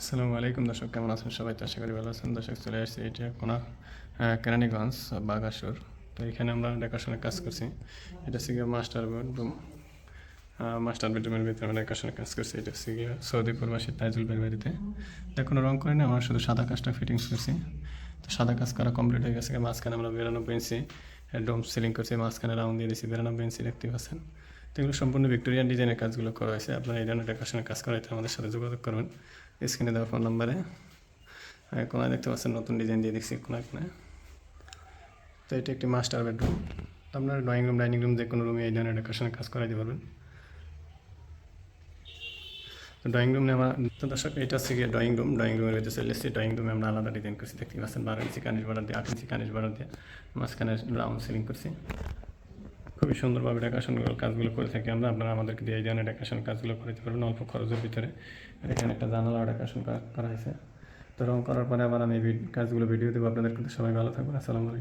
আসসালামু আলাইকুম দর্শক, কেমন আছেন সবাই? তো আশা করি ভালো আছেন। দর্শক, চলে আসছি এটা কোনো কেরানীগঞ্জ বাগাসুর তো এখানে আমরা ডেকোরেশনের কাজ করছি। এটা হচ্ছে গিয়ে মাস্টার বেডরুম মাস্টার বেডরুমের ভিতরে আমরা ডেকোরেশনের কাজ করছি। এটা হচ্ছে গিয়ে সৌদি প্রবাসী তাইজুল বের বাড়িতে। তো কোনো রং করি না, আমরা শুধু সাদা কাজটা ফিটিংস করছি। তো সাদা কাজ করা কমপ্লিট হয়ে গেছে। মাঝখানে আমরা বেরানো ইঞ্চি ডোম সিলিং করছি। মাঝখানে রাউন্ড দিয়ে দিয়েছি বেরানো ইঞ্চি দেখতে পাচ্ছেন। এগুলো সম্পূর্ণ ভিক্টোরিয়ান ডিজাইনের কাজগুলো করা হয়েছে। আপনারা এই ধরনের ডেকোরেশনের কাজ করাইতে আমাদের সাথে যোগাযোগ করবেন। স্ক্রিনে দেওয়া ফোন নাম্বারে কোনায় দেখতে পাচ্ছেন নতুন ডিজাইন দিয়ে দেখছি কোনায় কোনায়। তো এটা একটি মাস্টার বেডরুম আপনার ড্রয়িং রুম ডাইনিং রুম যে কোনো রুমে এই ধরনের ডেকোরেশনের কাজ করাইতে পারবেন। ড্রয়িং রুম আমরা তো দর্শক, এটা হচ্ছে গিয়ে ড্রয়িং রুম ড্রয়িং রুমের ভিতরে চলে এসেছি। ড্রয়িং রুমে আমরা আলাদা ডিজাইন করছি। দেখতে পাচ্ছেন, বারো ইঞ্চি কানিশ বাড়া দিয়ে, আট ইঞ্চি কানিশ বাড়া দিয়ে, মাঝখানে রাউন্ড সিলিং করছি। খুবই সুন্দরভাবে ডেকোরেশনগুলো কাজগুলো করে থাকি আমরা। আপনারা আমাদেরকে দিয়ে এই ডেকোরেশন কাজগুলো করতে পারবেন অল্প খরচের ভিতরে। এখানে একটা জানালা ডেকোরেশন করা হয়েছে। তো রং করার পরে আবার আমি কাজগুলো ভিডিও দেবো। আপনাদের কিন্তু সবাই ভালো থাকবেন। আসসালামু আলাইকুম।